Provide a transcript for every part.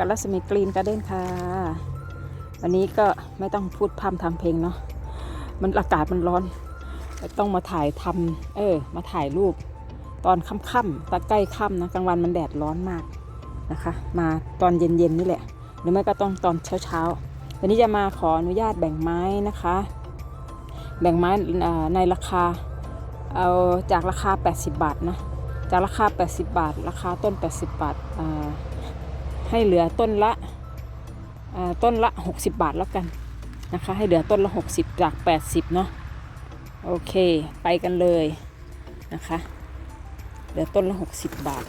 กับรัศมีกรีนการ์เด้นค่ะ วันนี้ก็ไม่ต้องพูดพร่ำทำเพลงเนาะมันอากาศมันร้อน ต้องมาถ่ายทำเออ มาถ่ายรูป ตอนค่ำๆตะใกล้ค่ำนะกลางวันมันแดดร้อนมากนะคะ มาตอนเย็นๆนี่แหละ หรือไม่ก็ต้องตอนเช้าๆวันนี้จะมาขออนุญาตแบ่งไม้นะคะ แบ่งไม้อ่าในราคาเอาจากราคา 80 บาทนะจากราคา 80 บาท ราคาต้น 80 บาทอ่า ให้เหลือต้นละต้นละ 60 บาทแล้วกันนะคะ ให้เหลือต้นละ 60 จาก 80 เนาะโอเค ไปกันเลยนะคะ เหลือต้นละ 60 บาท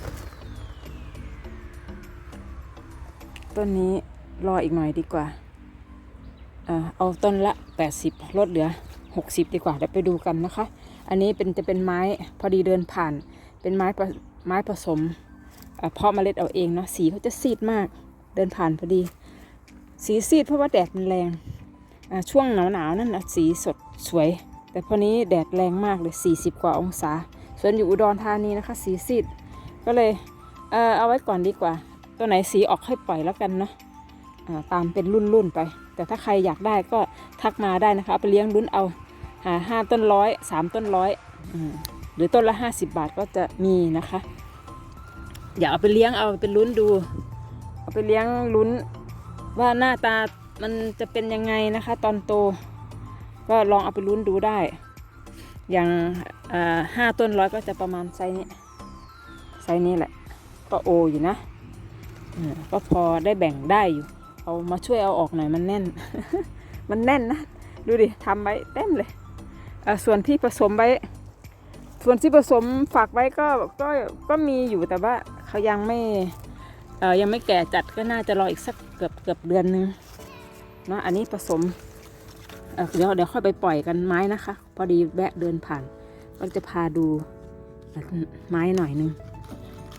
ต้นนี้รออีกหน่อยดีกว่า เอาต้นละ 80 ลดเหลือ 60 ดีกว่า เดี๋ยวไปดูกันนะคะ อันนี้เป็นจะเป็นไม้พอดีเดินผ่าน เป็นไม้ผไม้ผสม เพาะเมล็ดเอาเองเนาะสีเขาจะซีดมากเดินผ่านพอดี สีซีดเพราะว่าแดดมันแรงช่วงหนาวหนาวๆนั่นนะสีสดสวย แต่พอนี้แดดแรงมากเลย 40 กว่าองศา ส่วนอยู่อุดรธานีนะคะ สีซีดก็เลยเออเอาไว้ก่อนดีกว่า ตัวไหนสีออกให้ปล่อยแล้วกันเนาะตามเป็นรุ่นๆไป แต่ถ้าใครอยากได้ก็ทักมาได้นะคะไปเลี้ยงลุ้นเอาหาห้าต้นร้อยสามต้นร้อยหรือต้นละ 50 บาทก็จะมีนะคะ อย่าเอาไปเลี้ยงเอาไปลุ้นดู เอาไปเลี้ยงลุ้น ว่าหน้าตามันจะเป็นยังไงนะคะ ตอนโต ก็ลองเอาไปลุ้นดูได้ อย่างห้าต้นร้อยก็จะประมาณไซส์นี้ไซส์นี้แหละ ก็โออยู่นะก็พอได้แบ่งได้อยู่ เอามาช่วยเอาออกหน่อยมันแน่น มันแน่นนะ ดูดิทำไว้เต็มเลย ส่วนที่ผสมไว้ ส่วนที่ผสมฝากไว้ก็ก็ก็มีอยู่แต่ว่า เขายังไม่เอ่อยังไม่แก่จัดก็น่าจะรออีกสักเกือบเกือบเดือนนึงเนาะอันนี้ผสมเเดี๋ยวเดี๋ยวค่อยไปปล่อยกันไม้นะคะ พอดีแวะเดินผ่าน ก็จะพาดูไม้หน่อยนึง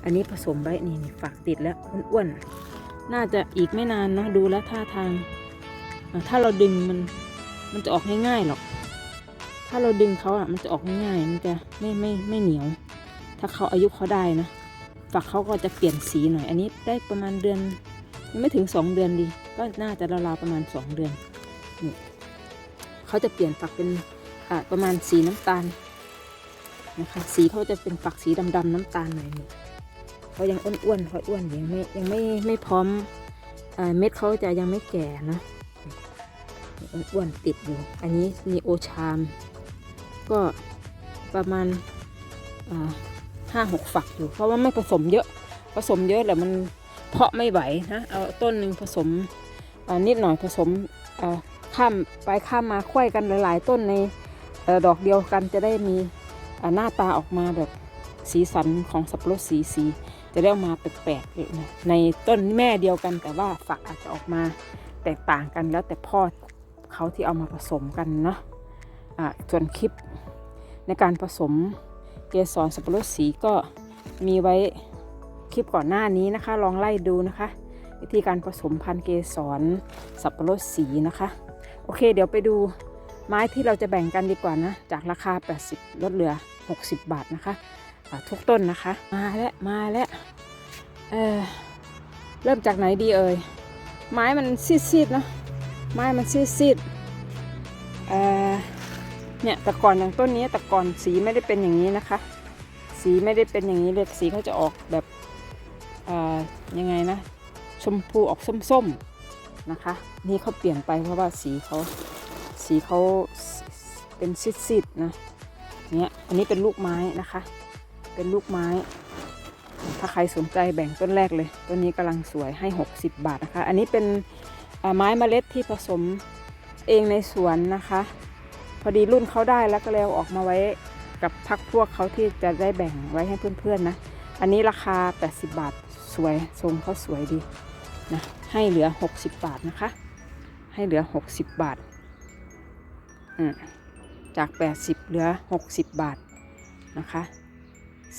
อันนี้ผสมไว้นี่นี่ฝากติดแล้วอ้วนๆน่าจะอีกไม่นานเนาะดูแล้วท่าทาง ถ้าเราดึงมันมันจะออกง่ายๆหรอก ถ้าเราดึงเขาอะมันจะออกง่ายๆมันจะไม่ไม่ไม่เหนียว ถ้าเขาอายุเขาได้นะ ฝักเขาก็จะเปลี่ยนสีหน่อย อันนี้ได้ประมาณเดือนยังไม่ถึงสองเดือนดี ก็น่าจะราวๆประมาณสองเดือนนี่เขาจะเปลี่ยนฝักเป็นประมาณสีน้ำตาลนะคะสีเขาจะเป็นฝักสีดำๆน้ำตาลหน่อยนี่เขายังอ้วนๆเขาอ้วนยังไม่ยังไม่ไม่พร้อมเม็ดเขาจะยังไม่แก่นะอ้วนๆติดอยู่ อันนี้มีโอชาม ก็ประมาณ ห้าหกฝักอยู่ เพราะว่าไม่ผสมเยอะ ผสมเยอะแล้วมันเพาะไม่ไหวนะ เอาต้นหนึ่งผสมนิดหน่อยผสมอ่าข้ามไปข้ามมาควยกันหลาย ๆ ต้นในดอกเดียวกันจะได้มีหน้าตาออกมาแบบสีสันของสับปะรดสีสีจะได้ออกมาแปลกๆในต้นแม่เดียวกัน แต่ว่าฝักอาจจะออกมาแตกต่างกันแล้วแต่พ่อเขาที่เอามาผสมกันเนาะะส่วนคลิปในการผสม เกสรสับปะรดสีก็มีไว้คลิปก่อนหน้านี้นะคะ ลองไล่ดูนะคะ วิธีการผสมพันธุ์เกสรสับปะรดสีนะคะ โอเค เดี๋ยวไปดูไม้ที่เราจะแบ่งกันดีกว่านะ จากราคา 80 ลดเหลือ 60 บาทนะคะะทุกต้นนะคะ มาแล้วมาแล้วเออเริ่มจากไหนดีเอ่ยไม้มันซีดๆเนอะไม้มันซีดๆเออ เนี่ยแต่ก่อนอย่างต้นนี้แต่ก่อนสีไม่ได้เป็นอย่างนี้นะคะ สีไม่ได้เป็นอย่างนี้เลยสีเขาจะออกแบบยังไงนะ ชมพูออกส้มๆนะคะ นี่เขาเปลี่ยนไปเพราะว่าสีเขาสีเขาเป็นซีดๆนะเนี่ยอันนี้เป็นลูกไม้นะคะ เป็นลูกไม้ ถ้าใครสนใจแบ่งต้นแรกเลยต้นนี้กำลังสวยให้ 60 บาทนะคะ อันนี้เป็นไม้เมล็ดที่ผสมเองในสวนนะคะ พอดีรุ่นเขาได้แล้วก็เลยเอออกมาไว้กับพักพวกเขาที่จะได้แบ่งไว้ให้เพื่อนๆนะ อันนี้ราคา 80 บาทสวยทรงเขาสวยดีนะให้เหลือ 60 บาทนะคะ ให้เหลือ 60 บาทอืมจาก 80 เหลือ 60 บาทนะคะ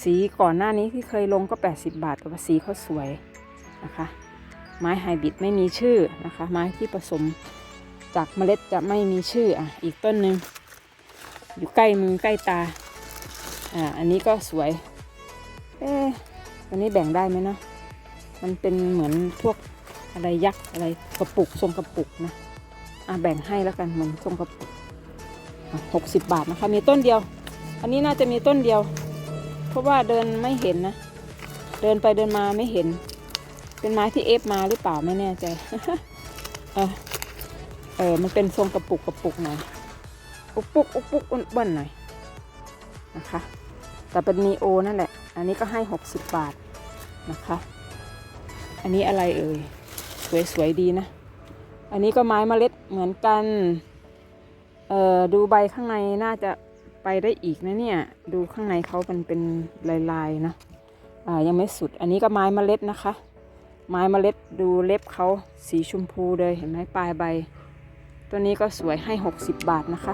สีก่อนหน้านี้ที่เคยลงก็ 80 บาทแต่ว่าสีเขาสวยนะคะ ไม้ไฮบริดไม่มีชื่อนะคะ ไม้ที่ผสม จากเมล็ดจะไม่มีชื่ออะอีกต้นหนึ่งอยู่ใกล้มือใกล้ตาอ่าอันนี้ก็สวยเอ๊ะตัวนี้แบ่งได้ไหมเนาะมันเป็นเหมือนพวกอะไรยักษ์อะไรกระปุกทรงกระปุกนะอะแบ่งให้แล้วกันเหมือนทรงกระปุกหกสิบบาทนะคะมีต้นเดียว อันนี้น่าจะมีต้นเดียว เพราะว่าเดินไม่เห็นนะ เดินไปเดินมาไม่เห็น เป็นไม้ที่เอฟมาหรือเปล่าไม่แน่ใจเออ เออมันเป็นทรงกระปุกกระปุกหน่อยอุกปุกอุกปุกอ้วนๆหน่อยนะคะ แต่เป็นนีโอนั่นแหละ อันนี้ก็ให้ 60 บาทนะคะ อันนี้อะไรเอ่ยสวยๆดีนะ อันนี้ก็ไม้เมล็ดเหมือนกันเอ่อดูใบข้างในน่าจะไปได้อีกนะเนี่ย ดูข้างในเขามันเป็นลายๆนะอ่ายังไม่สุดอันนี้ก็ไม้เมล็ดนะคะ ไม้เมล็ดดูเล็บเขาสีชมพูเลยเห็นไหมปลายใบ ตัวนี้ก็สวยให้ 60 บาทนะคะ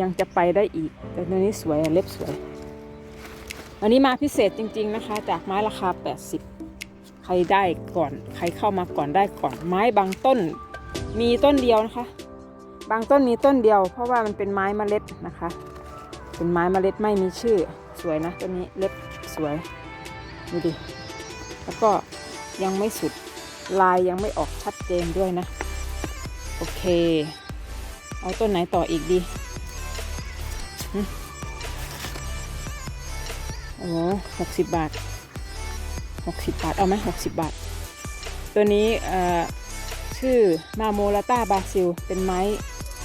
ยังจะไปได้อีก แต่ตัวนี้สวยเล็บสวย อันนี้มาพิเศษจริง ๆนะคะ จากไม้ราคา 80 ใครได้ก่อน ใครเข้ามาก่อนได้ก่อน ไม้บางต้นมีต้นเดียวนะคะ บางต้นมีต้นเดียว เพราะว่ามันเป็นไม้เมล็ดนะคะ เป็นไม้เมล็ดไม่มีชื่อ สวยนะต้นนี้เล็บสวยดูดิแล้วก็ยังไม่สุดลายยังไม่ออกชัดเจนด้วยนะ โอเค เอาต้นไหนต่ออีกดีโอ้หกสิบบาทหกสิบบาท เอาไหมหกสิบบาท ตัวนี้ชื่อมาโมลาตาบาซิล เป็นไม้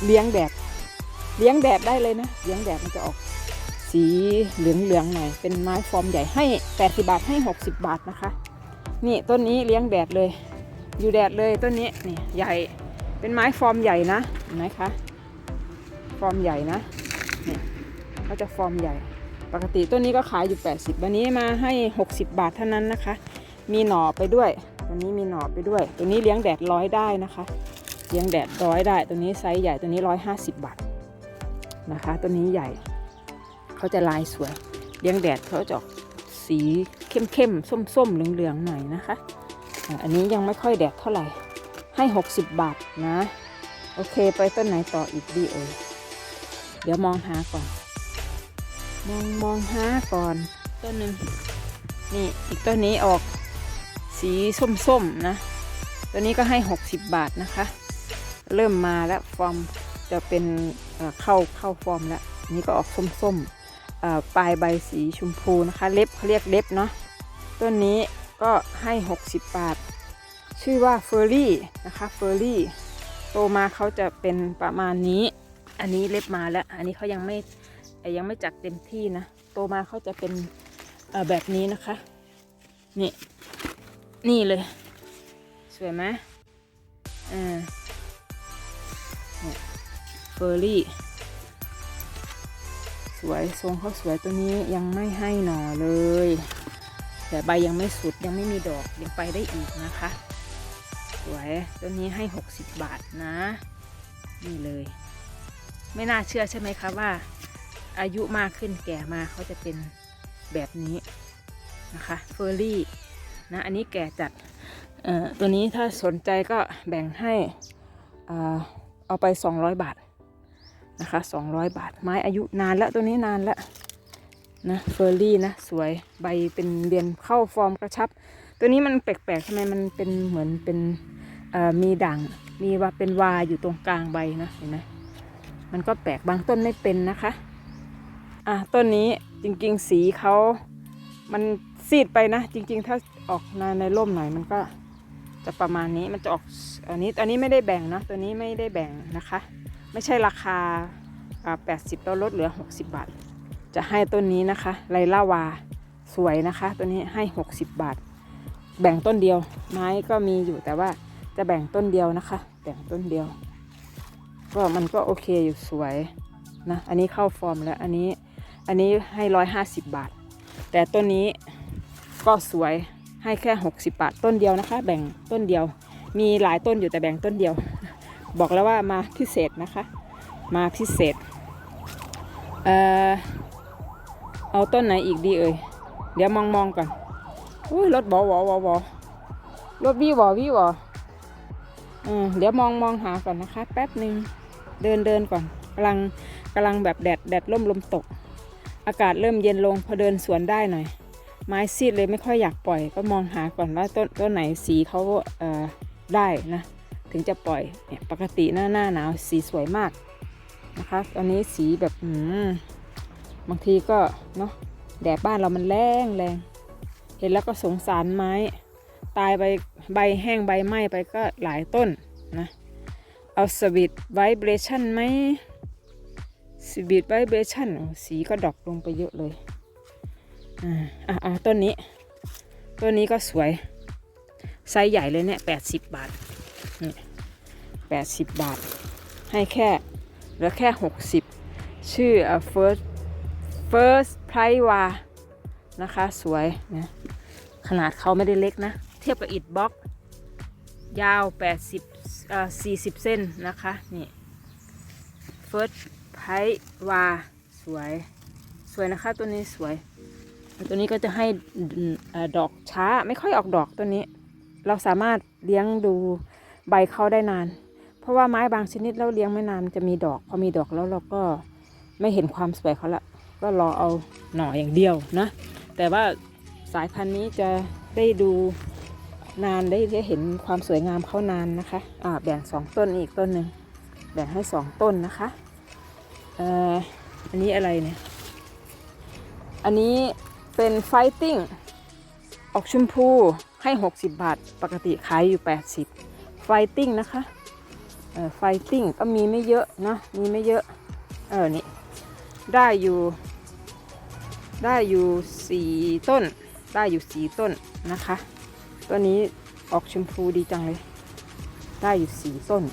เลี้ยงแดดเลี้ยงแดดได้เลยนะ เลี้ยงแดดมันจะออกสีเหลืองๆหน่อย เป็นไม้ฟอร์มใหญ่ให้80บาทให้60บาทนะคะ นี่ต้นนี้เลี้ยงแดดเลย อยู่แดดเลยต้นนี้นี่ใหญ่ เป็นไม้ฟอร์มใหญ่นะเห็นไหมคะ ฟอร์มใหญ่นะเนี่เขาจะฟอร์มใหญ่ ปกติต้นนี้ก็ขายอยู่ 80 วันนี้มาให้ 60 บาทเท่านั้นนะคะ มีหน่อไปด้วย ตัวนี้มีหน่อไปด้วย ตัวนี้เลี้ยงแดดร้อยได้นะคะ เลี้ยงแดดร้อยได้ ตัวนี้ไซส์ใหญ่ ตัวนี้ 150 บาทนะคะ ตัวนี้ใหญ่ เขาจะลายสวย เลี้ยงแดดเขาจะออกสีเข้มๆ ส้มๆ เหลืองๆ หน่อยนะคะ อันนี้ยังไม่ค่อยแดดเท่าไหร่ ให้ 60 บาทนะ โอเคไปต้นไหนต่ออีกดีเอเดี๋ยวมองหาก่อน มองมองหาก่อน ต้นหนึ่งนี่อีกต้นนี้ออกสีส้มๆนะ ตัวนี้ก็ให้ 60 บาทนะคะ เริ่มมาแล้วฟอร์มจะเป็นเเข้าเข้าฟอร์มแล้วนี่ก็ออกส้มๆปลายใบสีชมพูนะคะ เล็บเขาเรียกเล็บเนาะต้นนี้ก็ให้ 60 บาท ชื่อว่าเฟอร์รี่นะคะเฟอร์รี่โตมาเขาจะเป็นประมาณนี้ อันนี้เล็บมาแล้ว อันนี้เขายังไม่ยังไม่จัดเต็มที่นะ โตมาเขาจะเป็นแบบนี้นะคะ นี่ นี่เลย สวยไหมอ่าเนี่ยเฟอร์รี่ สวยทรงเขาสวยตัวนี้ยังไม่ให้หน่อเลย แต่ใบยังไม่สุดยังไม่มีดอกยังไปได้อีกนะคะ สวยตัวนี้ให้ 60 บาทนะ นี่เลย ไม่น่าเชื่อใช่ไหมคะว่า อายุมากขึ้นแก่มาเขาจะเป็นแบบนี้นะคะเฟอร์รี่นะอันนี้แก่จัดตัวนี้ถ้าสนใจก็แบ่งให้เอาไป 200 บาทนะคะ200 บาท ไม้อายุนานแล้วตัวนี้นานแล้วนะเฟอร์รี่นะ สวยใบเป็นเรียนเข้าฟอร์มกระชับ ตัวนี้มันแปลกๆทำไมมันเป็นเหมือนเป็นมีด่าง มีว่าเป็นวาอยู่ตรงกลางใบนะเห็นไหมมันก็แปลกบางต้นไม่เป็นนะคะ อะต้นนี้จริงๆสีเขามันซีดไปนะ จริง ๆ ถ้าออกในในร่มหน่อยมันก็จะประมาณนี้มันจะออกอันนี้อันนี้ไม่ได้แบ่งนะตัวนี้ไม่ได้แบ่งนะคะ ไม่ใช่ราคาอ่า80แล้วลดเหลือ 60 บาท จะให้ต้นนี้นะคะไลล่าวาสวยนะคะ ตัวนี้ให้ 60 บาท แบ่งต้นเดียว ไม้ก็มีอยู่แต่ว่าจะแบ่งต้นเดียวนะคะ แบ่งต้นเดียว ก็มันก็โอเคอยู่สวยนะอันนี้เข้าฟอร์มแล้วอันนี้อันนี้ให้ร้อยห้าสิบบาท แต่ต้นนี้ก็สวยให้แค่60บาทต้นเดียวนะคะ แบ่งต้นเดียว มีหลายต้นอยู่แต่แบ่งต้นเดียว บอกแล้วว่ามาพิเศษนะคะ มาพิเศษเอ่อเอาต้นไหนอีกดีเอ่ยเดี๋ยวมองมองๆก่อน อุ้ยรถบอวอวอวอรถวี่วอวี่วออืมเดี๋ยวมองมองหาก่อนนะคะ แป๊บหนึ่งเดินเดินก่อนกำลังกำลังแบบแดดแดดล่มลมตก อากาศเริ่มเย็นลงพอเดินสวนได้หน่อย ไม้ซีดเลยไม่ค่อยอยากปล่อย ก็มองหาก่อนว่าต้นต้นไหนสีเขาเอ่อได้นะถึงจะปล่อยเนี่ยปกติหน้าหน้าหนาวสีสวยมากนะคะ ตอนนี้สีแบบอืมบางทีก็เนาะแดดบ้านเรามันแรงแรง เห็นแล้วก็สงสารไม้ ตายไปใบแห้งใบไหม้ไปก็หลายต้นนะ เอาสวิตไวเบรชั่นไหมสวิตไวเบรชั่นสีก็ดอกลงไปเยอะเลยอ่าอะอะต้นนี้ ต้นนี้ก็สวย ไซส์ใหญ่เลยเนี่ยแปดสิบบาทนี่แปดสิบบาท ให้แค่เหลือแค่หกสิบชื่อ first first price วา นะคะ สวยนะขนาดเขาไม่ได้เล็กนะ เทียบกับอิดบล็อก ยาว 80เอ่อ40 เส้นนะคะ นี่ first price วาสวย สวยนะคะ ตัวนี้สวย ตัวนี้ก็จะให้ดอกช้าไม่ค่อยออกดอกตัวนี้ เราสามารถเลี้ยงดูใบเขาได้นาน เพราะว่าไม้บางชนิดเราเลี้ยงไม่นานจะมีดอก พอมีดอกแล้วเราก็ไม่เห็นความสวยเขาละก็รอเอาหน่ออย่างเดียวนะ แต่ว่าสายพันธุ์นี้จะได้ดูนานได้ได้เห็นความสวยงามเขานานนะคะอ่าแบ่งสองต้นอีกต้นหนึ่งแบ่งให้สองต้นนะคะเอ่ออันนี้อะไรเนี่ย อันนี้เป็นไฟติ้งออกชมพูให้ 60 บาท ปกติขายอยู่ 80 ไฟติ้งนะคะเออไฟติ้งก็มีไม่เยอะเนาะมีไม่เยอะ เออนี่ได้อยู่ ได้อยู่สี่ต้น ได้อยู่สี่ต้นนะคะ ตัวนี้ออกชมพูดีจังเลย ได้อยู่สี่ต้น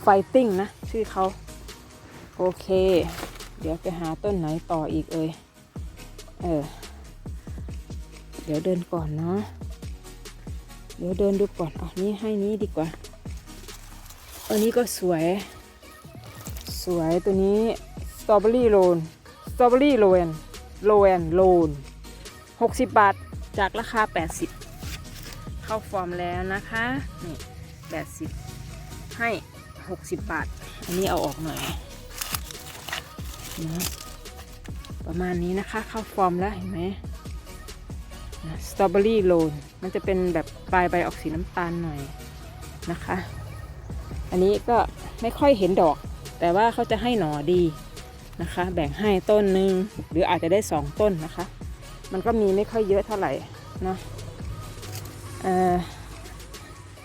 ไฟติ้งนะ ชื่อเขาโอเค เดี๋ยวไปหาต้นไหนต่ออีกเอ่ย เออ เดี๋ยวเดินก่อนเนาะ เดี๋ยวเดินดูก่อนเอนี้ให้นี้ดีกว่าอันนี้ก็สวย สวยตัวนี้สตรอเบอรี่โลนสตรอเบอรี่โลน โลนโลน 60 บาท จากราคา 80 เข้าฟอร์มแล้วนะคะ นี่ 80 ให้ 60 บาท อันนี้เอาออกหน่อยนะประมาณนี้นะคะ เข้าฟอร์มแล้วเห็นไหมสตรอเบอรี่โลน มันจะเป็นแบบปลายใบออกสีน้ำตาลหน่อยนะคะ อันนี้ก็ไม่ค่อยเห็นดอก แต่ว่าเขาจะให้หน่อดี นะคะ แบ่งให้ต้นหนึ่งหรืออาจจะได้สองต้นนะคะ มันก็มีไม่ค่อยเยอะเท่าไหร่เนาะ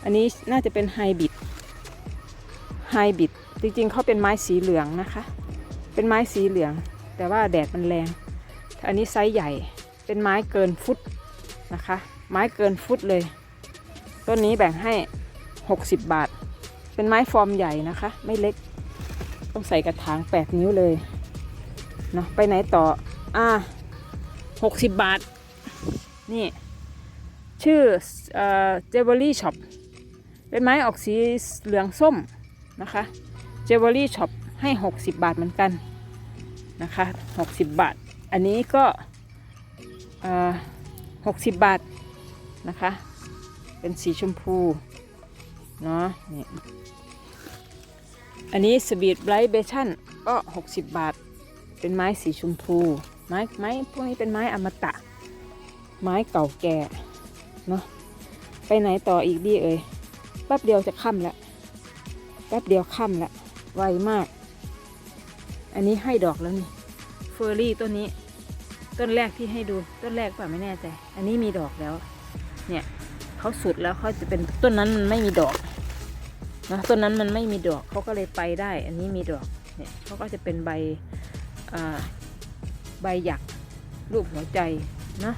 อันนี้น่าจะเป็นไฮบิดไฮบิดจริงๆเขาเป็นไม้สีเหลืองนะคะ เป็นไม้สีเหลือง แต่ว่าแดดมันแรง อันนี้ไซส์ใหญ่เป็นไม้เกินฟุตนะคะ ไม้เกินฟุตเลย ต้นนี้แบ่งให้ 60 บาท เป็นไม้ฟอร์มใหญ่นะคะ ไม่เล็ก ต้องใส่กระถาง 8 นิ้วเลย เนาะไปไหนต่อ อ่า60บาท นี่ ชื่อเอ่อเจเวลรี่ช็อปเป็นไม้ออกสีเหลืองส้มนะคะเจเวลรี่ช็อปให้ 60 บาทเหมือนกันนะคะ60 บาท อันนี้ก็เอ่อ60บาทนะคะ เป็นสีชมพูเนาะนี่อันนี้สบีดไบรท์เบชั่นก็ 60 บาท เป็นไม้สีชมพู ไม้ไม้พวกนี้เป็นไม้อมตะ ไม้เก่าแก่เนาะไปไหนต่ออีกดีเอ่ยแป๊บเดียวจะค่ำแล้วแป๊บเดียวค่ำแล้วไวมาก อันนี้ให้ดอกแล้วนี่เฟอร์รี่ต้นนี้ ต้นแรกที่ให้ดูต้นแรกเปล่าไม่แน่ใจ อันนี้มีดอกแล้ว เนี่ยเขาสุดแล้วเขาจะเป็นต้นนั้นมันไม่มีดอกนะต้นนั้นมันไม่มีดอกเขาก็เลยไปได้ อันนี้มีดอกเนี่ยเขาก็จะเป็นใบ ใบหยักรูปหัวใจนะ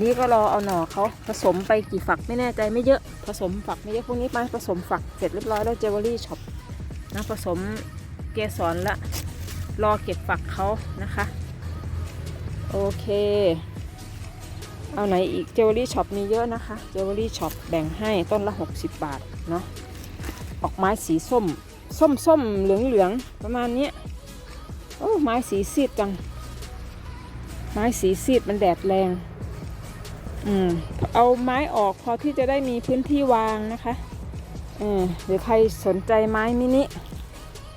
นี้ก็รอเอาหน่อเขาผสมไปกี่ฝักไม่แน่ใจไม่เยอะ ผสมฝักไม่เยอะพวกนี้ไปผสมฝักเสร็จเรียบร้อยแล้วเจวลรี่ช็อปนะผสมเกสรละ รอเก็บฝักเขานะคะ โอเค เอาไหนอีกเจวลรี่ช็อปมีเยอะนะคะเจวลรี่ช็อปแบ่งให้ต้นละ 60 บาทเนาะออกไม้สีส้ม ส้มส้มเหลืองเหลืองประมาณนี้ โอ้ไม้สีซีดจัง ไม้สีซีดมันแดดแรง อืมเอาไม้ออกพอที่จะได้มีพื้นที่วางนะคะเออหรือใครสนใจไม้มินิ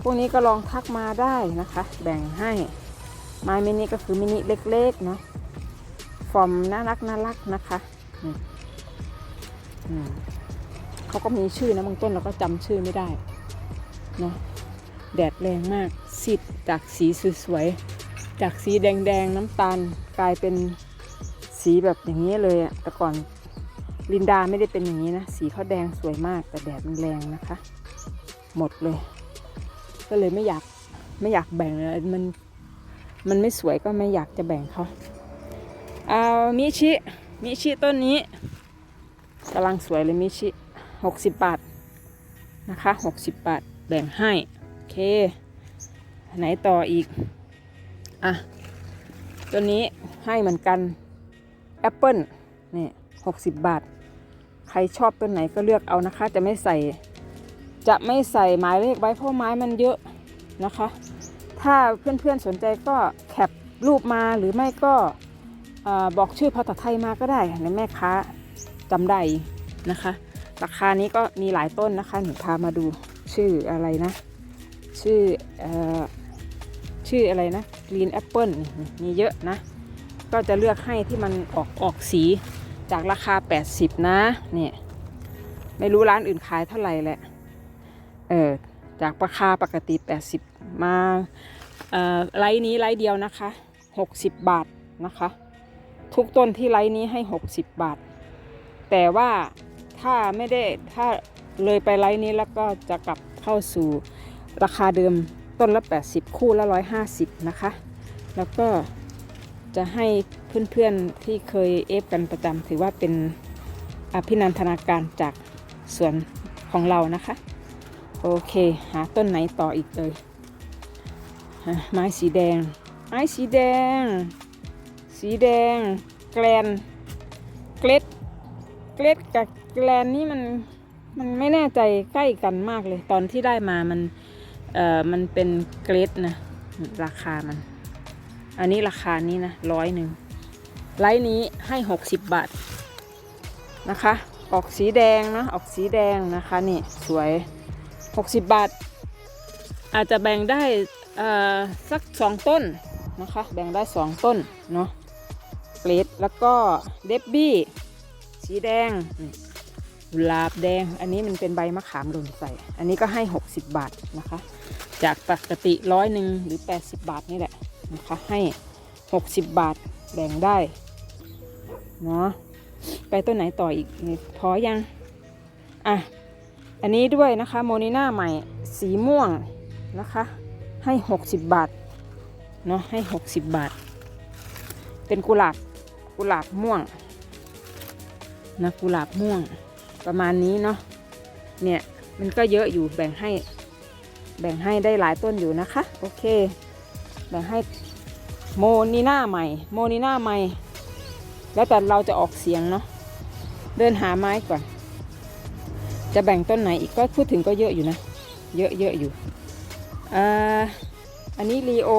พวกนี้ก็ลองทักมาได้นะคะ แบ่งให้ ไม้มินิก็คือมินิเล็กๆเนาะ ฟอร์มน่ารักน่ารักนะคะอืมเขาก็มีชื่อนะบางต้นเราก็จำชื่อไม่ได้เนาะ แดดแรงมากซีดจากสีสวยๆจากสีแดงๆน้ำตาลกลายเป็นสีแบบอย่างนี้เลยอะแต่ก่อนลินดาไม่ได้เป็นอย่างนี้นะ สีเขาแดงสวยมาก แต่แดดมันแรงนะคะ หมดเลย ก็เลยไม่อยากไม่อยากแบ่งเลยมันมันไม่สวยก็ไม่อยากจะแบ่งเขาเอามิชิมิชิต้นนี้กำลังสวยเลยมิชิหกสิบบาทนะคะหกสิบบาทแบ่งให้ เค ไหนต่ออีก อะ ตัวนี้ให้เหมือนกันแอปเปิลนี่หกสิบบาท ใครชอบต้นไหนก็เลือกเอานะคะ จะไม่ใส่ จะไม่ใส่หมายเลขไว้เพราะไม้มันเยอะนะคะ ถ้าเพื่อนๆสนใจก็แคปรูปมาหรือไม่ก็บอกชื่อภาษาไทยมาก็ได้ในแม่ค้าจำได้นะคะ ราคานี้ก็มีหลายต้นนะคะหนูพามาดูชื่ออะไรนะ ชื่ออชื่ออะไรนะ Green Apple มีเยอะนะ ก็จะเลือกให้ที่มันออกออกสีจากราคา 80 นะเนี่ยไม่รู้ร้านอื่นขายเท่าไหร่แหละเออจากราคาปกติ 80 มาไลน์นี้ไลน์เดียวนะคะ 60 บาทนะคะ ทุกต้นที่ไลน์นี้ให้ 60 บาท แต่ว่าถ้าไม่ได้ถ้าเลยไปไลน์นี้แล้วก็จะกลับเข้าสู่ ราคาเดิมต้นละ 80 คู่ละ 150 นะคะ แล้วก็จะให้เพื่อนๆที่เคยเอฟกันประจำถือว่าเป็นอภินันทนาการจากสวนของเรานะคะ โอเค หาต้นไหนต่ออีกเลยไม้สีแดง ไม้สีแดง สีแดง แกลน เกล็ด เกล็ดกับแกลนนี่มันมันไม่แน่ใจใกล้กันมากเลย ตอนที่ได้มามัน เอ่อมันเป็นเกล็ดนะราคามัน อันนี้ราคานี้นะร้อยหนึ่งไลท์นี้ให้ 60 บาทนะคะ ออกสีแดงนะออกสีแดงนะคะนี่สวย 60 บาท อาจจะแบ่งได้เอ่อสัก 2 ต้นนะคะ แบ่งได้ 2 ต้นเนาะเกรดแล้วก็เดบบี้สีแดงนี่ กุหลาบแดง อันนี้มันเป็นใบมะขามหล่นใส่ อันนี้ก็ให้ 60 บาทนะคะ จากปกติร้อยหนึ่งหรือ 80 บาทนี่แหละนะคะ ให้ 60 บาทแบ่งได้เนาะไปต้นไหนต่ออีกพอยัง อะ อันนี้ด้วยนะคะโมนิน่าใหม่สีม่วงนะคะ ให้ 60 บาทเนาะให้ 60 บาท เป็นกุหลาบกุหลาบม่วงนะกุหลาบม่วง ประมาณนี้เนาะเนี่ยมันก็เยอะอยู่แบ่งให้ แบ่งให้ได้หลายต้นอยู่นะคะ โอเค แบ่งให้โมนิน่าใหม่ โมนิน่าใหม่ แล้วแต่เราจะออกเสียงเนาะเดินหาไม้ก่อน จะแบ่งต้นไหนอีกก็พูดถึงก็เยอะอยู่นะ เยอะเยอะอยู่อ่าอันนี้ลีโอ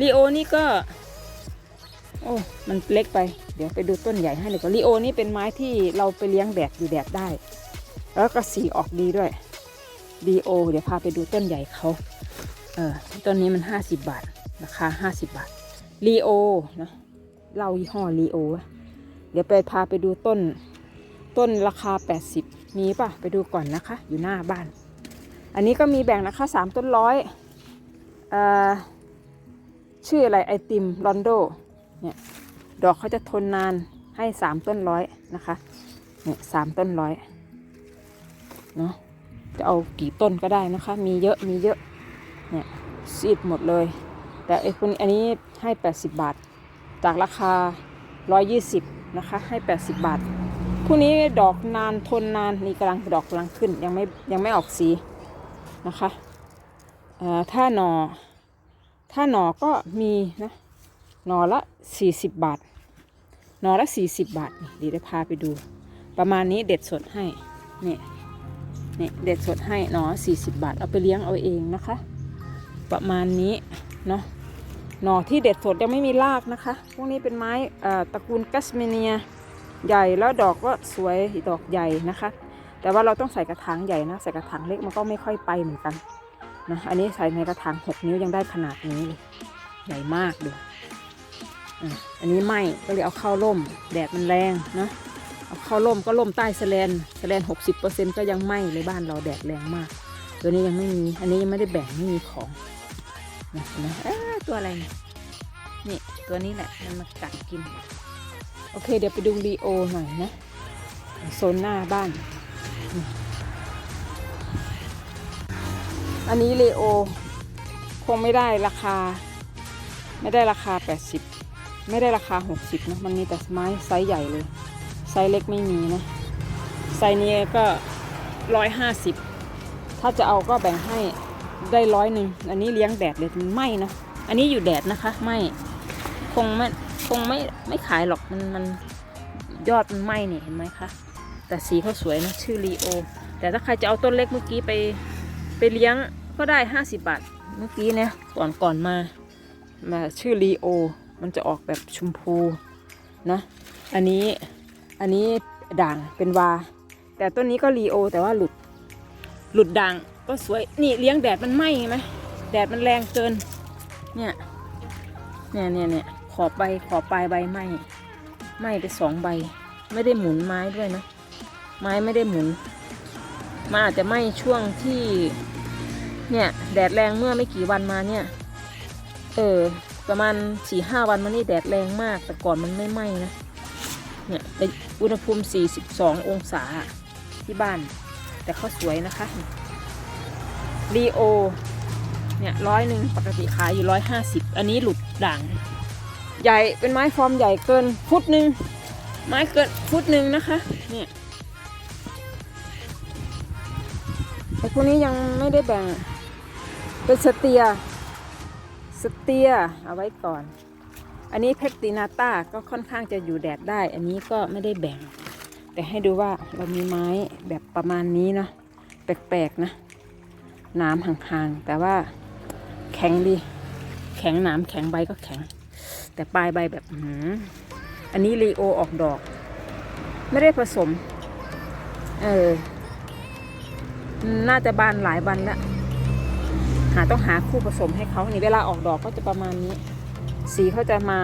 ลีโอนี่ก็ อ้มันเล็กไป เดี๋ยวไปดูต้นใหญ่ให้เลยก็ลีโอนี่เป็นไม้ที่เราไปเลี้ยงแดดอยู่แดดได้ แล้วก็สีออกดีด้วยลีโอ เดี๋ยวพาไปดูต้นใหญ่เขาเออต้นนี้มัน 50 บาทราคา 50 บาทลีโอนะเหล่ายี่ห้อลีโอ เดี๋ยวไปพาไปดูต้นต้นราคา 80 มีป่ะ ไปดูก่อนนะคะ อยู่หน้าบ้าน อันนี้ก็มีแบ่งนะคะ 3 ต้นร้อยเอ่อชื่ออะไรไอติมลอนโด เนี่ยดอกเขาจะทนนานให้3ต้นร้อยนะคะเนี่ยสามต้นร้อยเนาะจะเอากี่ต้นก็ได้นะคะ มีเยอะมีเยอะเนี่ยซีดหมดเลย แต่ไอ้คนอันนี้ให้ 80 บาท จากราคา 120 นะคะ ให้ 80 บาทผู้นี้ดอกนานทนนานนี่กำลังดอกกำลังขึ้นยังไม่ยังไม่ออกสีนะคะเอ่อถ้าหนอถ้าหนอก็มีนะ นอละ40บาท นอละ40บาทนี่เดี๋ยวจะพาไปดู ประมาณนี้เด็ดสดให้เนี่ยเนี่ยเด็ดสดให้นอ40บาท เอาไปเลี้ยงเอาเองนะคะ ประมาณนี้เนาะหน่อที่เด็ดสดยังไม่มีรากนะคะ พวกนี้เป็นไม้ตระกูลกัสเมเนียใหญ่แล้วดอกก็สวยดอกใหญ่นะคะ แต่ว่าเราต้องใส่กระถางใหญ่นะ ใส่กระถางเล็กมันก็ไม่ค่อยไปเหมือนกันนะ อันนี้ใส่ในกระถาง 6 นิ้วยังได้ขนาดนี้เลยใหญ่มากดูอะ อันนี้ไหมก็เลยเอาเข้าร่ม แดดมันแรงนะเอาเข้าร่มก็ร่มใต้แสแลนแสแลนหกสิบเปอร์เซ็นก็ยังไหมเลยบ้านเราแดดแรงมาก ตัวนี้ยังไม่มี อันนี้ยังไม่ได้แบ่งไม่มีของนะนะตัวอะไรนี่ตัวนี้แหละมันมากัดกิน โอเค เดี๋ยวไปดูรีโอหน่อยนะโซนหน้าบ้าน อันนี้รีโอ คงไม่ได้ราคา ไม่ได้ราคา 80 ไม่ได้ราคา 60นะมันมีแต่ไม้ไซส์ใหญ่เลย ไซส์เล็กไม่มีนะไซส์นี้ก็ 150 ถ้าจะเอาก็แบ่งให้ได้ร้อยหนึ่งอันนี้เลี้ยงแดดเลยมันไหม้นะอันนี้อยู่แดดนะคะไหม้คงไม่คงไม่ไม่ขายหรอกมันมันยอดมันไหมเนี่ยเห็นไหมคะแต่สีเขาสวยนะชื่อรีโอ แต่ถ้าใครจะเอาต้นเล็กเมื่อกี้ไปไปเลี้ยงก็ได้ 50 บาทเมื่อกี้เนี่ยก่อนก่อนมามาชื่อรีโอ มันจะออกแบบชมพูนะอันนี้อันนี้ด่างเป็นวา แต่ต้นนี้ก็รีโอแต่ว่าหลุดหลุดด่างก็สวยนี่เลี้ยงแดดมันไหม้ไหมแดดมันแรงเกินเนี่ยเนี่ยเนี่ยเนี่ยขอบใบขอบปลายใบไหม้ไหม้ไปสองใบ ไม่ได้หมุนไม้ด้วยนะไม้ไม่ได้หมุนมันอาจจะไหม้ช่วงที่เนี่ยแดดแรงเมื่อไม่กี่วันมาเนี่ยเออ ประมาณสี่ห้าวันมานี่แดดแรงมาก แต่ก่อนมันไม่ไหม้นะเนี่ยอุณหภูมิ 42 องศาที่บ้าน แต่เขาสวยนะคะรีโอเนี่ยร้อยหนึ่งปกติขายอยู่ร้อยห้าสิบอันนี้หลุดด่าง ใหญ่เป็นไม้ฟอร์มใหญ่เกินฟุตหนึ่งไม้เกินฟุตหนึ่งนะคะเนี่ยไอ้พวกนี้ยังไม่ได้แบ่งเป็นสเตีย สเตียเอาไว้ก่อน อันนี้เพกตินาต้าก็ค่อนข้างจะอยู่แดดได้ อันนี้ก็ไม่ได้แบ่ง แต่ให้ดูว่าเรามีไม้แบบประมาณนี้เนาะแปลกๆนะน้ำห่างๆ แต่ว่าแข็งดี แข็งนามแข็งใบก็แข็ง แต่ปลายใบแบบหืมอันนี้รีโอออกดอก ไม่ได้ผสม เออ น่าจะบานหลายวันแล้ว หาต้องหาคู่ผสมให้เขานี่เวลาออกดอกก็จะประมาณนี้ สีเขาจะมา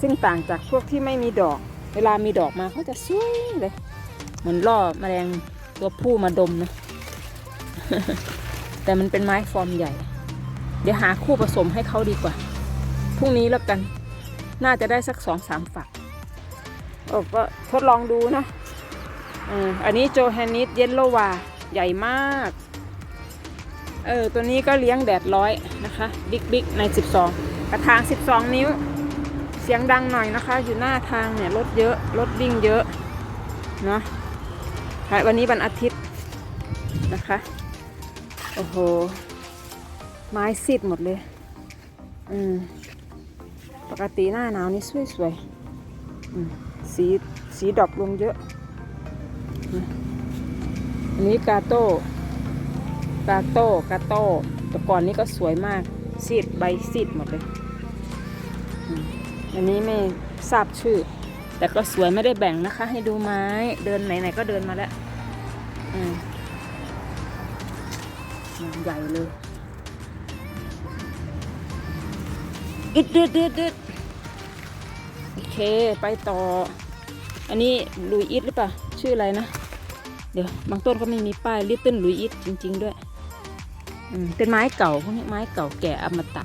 ซึ่งต่างจากพวกที่ไม่มีดอก เวลามีดอกมาเขาจะสวยเลย เหมือนล่อแมลงตัวผู้มาดมนะ แต่มันเป็นไม้ฟอร์มใหญ่ เดี๋ยวหาคู่ผสมให้เขาดีกว่าพรุ่งนี้แล้วกัน น่าจะได้สักสองสามฝักโอ้ก็ทดลองดูนะอันนี้โจแฮนนิสเยลโลวา ใหญ่มาก เออตัวนี้ก็เลี้ยงแดดร้อยนะคะบิ๊กบิ๊กใน 12 กระถาง 12 นิ้ว เสียงดังหน่อยนะคะ อยู่หน้าทางเนี่ยรถเยอะรถวิ่งเยอะเนาะวันนี้วันอาทิตย์นะคะ โอ้โห ไม้ซีดหมดเลย อืม ปกติหน้าหนาวนี่สวยๆอืมสีสีดอปลงเยอะนะอันนี้กาโต้ กาโต้กาโต้แต่ก่อนนี้ก็สวยมากซีดใบซีดหมดเลยอันนี้ไม่ทราบชื่อ แต่ก็สวยไม่ได้แบ่งนะคะ ให้ดูไม้เดินไหนๆก็เดินมาแล้วอืมใหญ่เลยอิดดึดดึดดึดโอเคไปต่อ อันนี้ลุยอิดหรือเปล่า ชื่ออะไรนะ เดี๋ยว บางต้นก็ไม่มีป้ายลิตเติ้ลลุยอิดจริง ๆ ด้วย เป็นไม้เก่าพวกนี้ไม้เก่าแก่อมตะ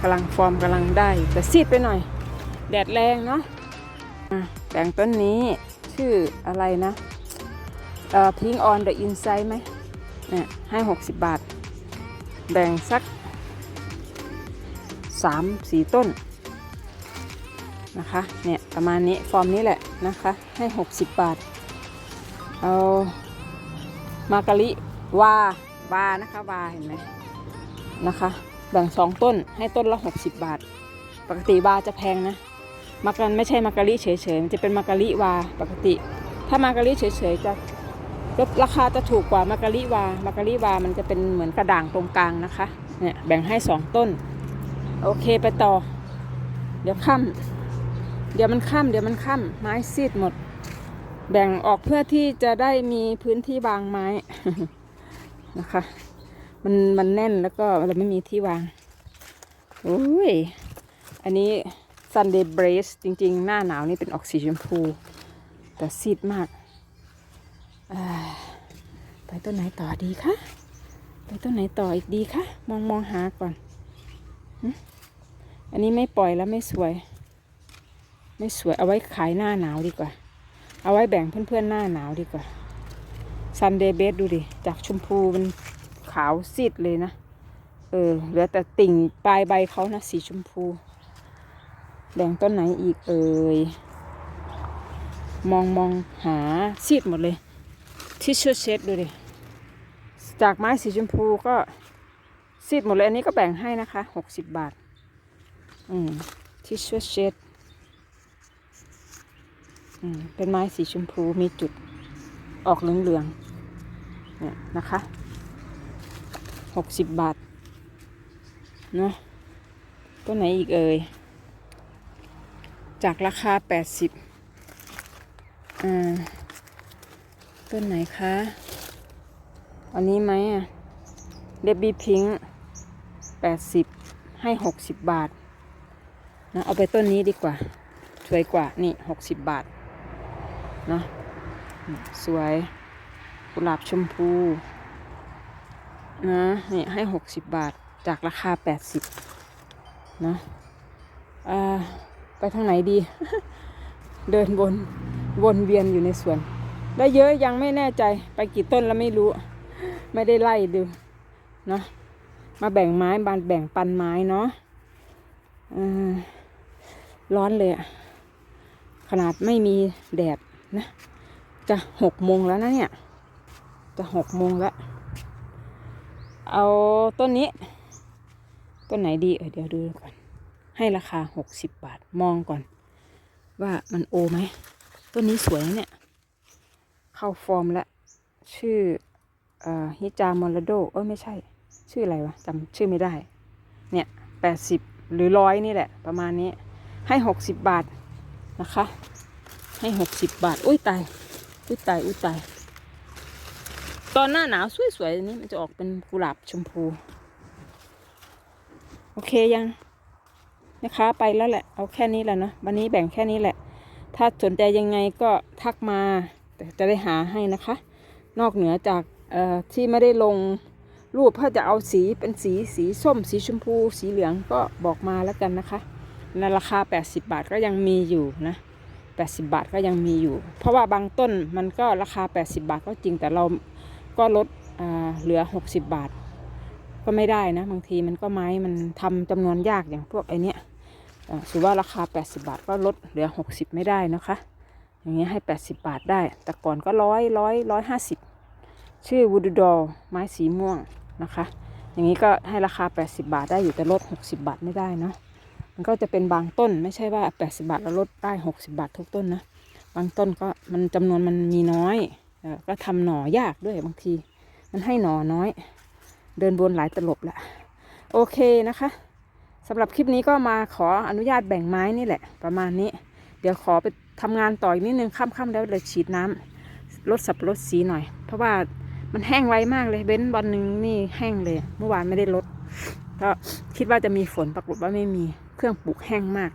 กำลังฟอร์มกำลังได้แต่ซีดไปหน่อย แดดแรงเนาะแบ่งต้นนี้ชื่ออะไรนะพิงออนเดอะอินไซด์ไหมเนี่ยให้หกสิบบาท แบ่งสักสามสี่ต้นนะคะเนี่ยประมาณนี้ฟอร์มนี้แหละนะคะให้ 60 บาท เอา มาการิวาวานะคะวาเห็นไหมนะคะ แบ่งสองต้นให้ต้นละ60บาท ปกติวาจะแพงนะมากันไม่ใช่มาการิเฉยๆมันจะเป็นมาการิวาปกติ ถ้ามาการิเฉยๆจะจะราคาจะถูกกว่ามาการิวามาการิวามันจะเป็นเหมือนกระด่างตรงกลางนะคะเนี่ยแบ่งให้สองต้น โอเคไปต่อ เดี๋ยวค่ำเดี๋ยวมันค่ำเดี๋ยวมันค่ำไม้ซีดหมด แบ่งออกเพื่อที่จะได้มีพื้นที่วางไม้นะคะ มันมันแน่นแล้วก็เราไม่มีที่วางโอ้ย อันนี้ Sunday Brace จริง ๆ หน้าหนาวนี่เป็นออกสีชมพู แต่ซีดมาก ไปต้นไหนต่อดีคะ ไปต้นไหนต่ออีกดีคะ มองมองหาก่อน อันนี้ไม่ปล่อยแล้วไม่สวย ไม่สวยเอาไว้ขายหน้าหนาวดีกว่า เอาไว้แบ่งเพื่อนๆหน้าหนาวดีกว่าซันเดย์เบสดูดิ จากชมพูมันขาวซีดเลยนะ เออ เหลือแต่ติ่งปลายใบเขานะ สีชมพู แบ่งต้นไหนอีกเอ่ย มองมองหาซีดหมดเลย ที่เชือเช็ดดูดิ จากไม้สีชมพูก็ซีดหมดเลย อันนี้ก็แบ่งให้นะคะหกสิบบาท อืม ที่เชือเช็ด เป็นไม้สีชมพูมีจุดออกเหลืองๆเนี่ยนะคะหกสิบบาทเนาะตัวไหนอีกเอ่ย จากราคาแปดสิบอ่าต้นไหนคะ อันนี้ไหมอะเดบบี้พิงแปดสิบให้หกสิบบาทนะเอาไปต้นนี้ดีกว่า สวยกว่านี่หกสิบบาท นะสวยกุหลาบชมพูนะนี่ให้หกสิบบาทจากราคาแปดสิบนะอ่าไปทางไหนดี เดินวนวนเวียนอยู่ในสวน ได้เยอะยังไม่แน่ใจไปกี่ต้นแล้วไม่รู้ ไม่ได้ไล่ดูเนาะมาแบ่งไม้บานแบ่งปันไม้เนาะอ่าร้อนเลยอะขนาดไม่มีแดด นะจะหกโมงแล้วนะเนี่ย จะหกโมงแล้ว เอาต้นนี้ ต้นไหนดีเออเดี๋ยวดูก่อน ให้ราคาหกสิบบาทมองก่อน ว่ามันโอไหม ต้นนี้สวยนะเนี่ย เข้าฟอร์มแล้ว ชื่ออฮิจามอลโดเออไม่ใช่ ชื่ออะไรวะจำชื่อไม่ได้ เนี่ยแปดสิบหรือร้อยนี่แหละ ประมาณนี้ให้หกสิบบาทนะคะ ให้หกสิบบาท อุ้ยตาย อุ้ยตาย อุ้ยตาย ตอนหน้าหนาวสวยๆอันนี้มันจะออกเป็นกุหลาบชมพู โอเคยังนะคะไปแล้วแหละ เอาแค่นี้แหละเนาะ วันนี้แบ่งแค่นี้แหละ ถ้าสนใจยังไงก็ทักมาแต่จะได้หาให้นะคะ นอกเหนือจากที่ไม่ได้ลงรูปถ้าจะเอาสีเป็นสีสีส้ม สีชมพู สีเหลืองก็บอกมาแล้วกันนะคะในราคา 80 บาทก็ยังมีอยู่นะ 80 บาทก็ยังมีอยู่ เพราะว่าบางต้นมันก็ราคา 80 บาทก็จริงแต่เราก็ลดเหลือ 60 บาท ก็ไม่ได้นะ บางทีมันก็ไม้มันทำจำนวนยากอย่างพวกไอเนี้ยถือว่าราคา 80 บาทก็ลดเหลือ 60 ไม่ได้นะคะ อย่างเงี้ยให้ 80 บาทได้ แต่ก่อนก็ร้อยร้อยร้อยห้าสิบชื่อวูดดอลไม้สีม่วงนะคะ อย่างนี้ก็ให้ราคา 80 บาทได้อยู่แต่ลด 60 บาทไม่ได้เนาะ มันก็จะเป็นบางต้นไม่ใช่ว่า 80 บาทแล้วลดได้ 60 บาททุกต้นนะบางต้นก็มันจำนวนมันมีน้อยอก็ทำหน่อยากด้วยบางที มันให้หน่อน้อย เดินบนหลายตลบละโอเคนะคะสำหรับคลิปนี้ก็มาขออนุญาตแบ่งไม้นี่แหละ ประมาณนี้ เดี๋ยวขอไปทำงานต่ออีกนิดนึงค่ำๆแล้วเลยฉีดน้ำลดสับปะรดสีหน่อย เพราะว่ามันแห้งไวมากเลยเบ้นวันหนึ่งนี่แห้งเลย เมื่อวานไม่ได้ลด ก็คิดว่าจะมีฝนปรากฏว่าไม่มีเครื่องปลูกแห้งมาก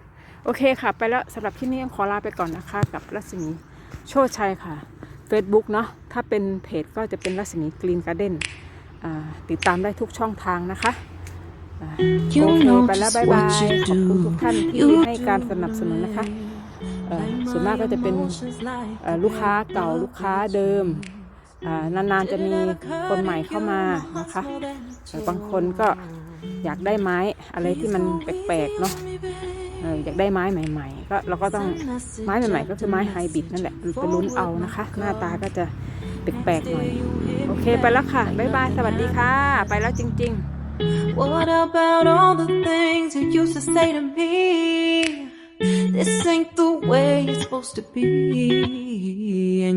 โอเคค่ะ ไปแล้วสำหรับคลิปนี้ขอลาไปก่อนนะคะ กับรัศมีโชติชัยค่ะ Facebook เนาะถ้าเป็นเพจก็จะเป็นรัศมีกรีนการ์เด้นติดตามได้ทุกช่องทางนะคะอ่าโอ You เค know ไปแล้ว just บายบาย what you ขอบคุณทุกท่านที่ do. ให้การสนับสนุนนะคะเอ่อส่วนมากก็จะเป็นเอ่อลูกค้าเก่าลูกค้าเดิมอ่านานๆจะมีคนใหม่เข้ามานะคะแต่บางคนก็ อยากได้ไม้อะไรที่มันแปลกๆเนาะอออยากได้ไม้ใหม่ๆ ก็เราก็ต้องไม้ใหม่ๆ ก็คือไม้ไฮบริดนั่นแหละไปลุ้นเอานะคะ หน้าตาก็จะแปลกๆหน่อย โอเคไปแล้วค่ะ บ๊ายบาย สวัสดีค่ะ ไปแล้วจริง ๆ What about all the things you used to say to me? This ain't the way it's supposed to be. And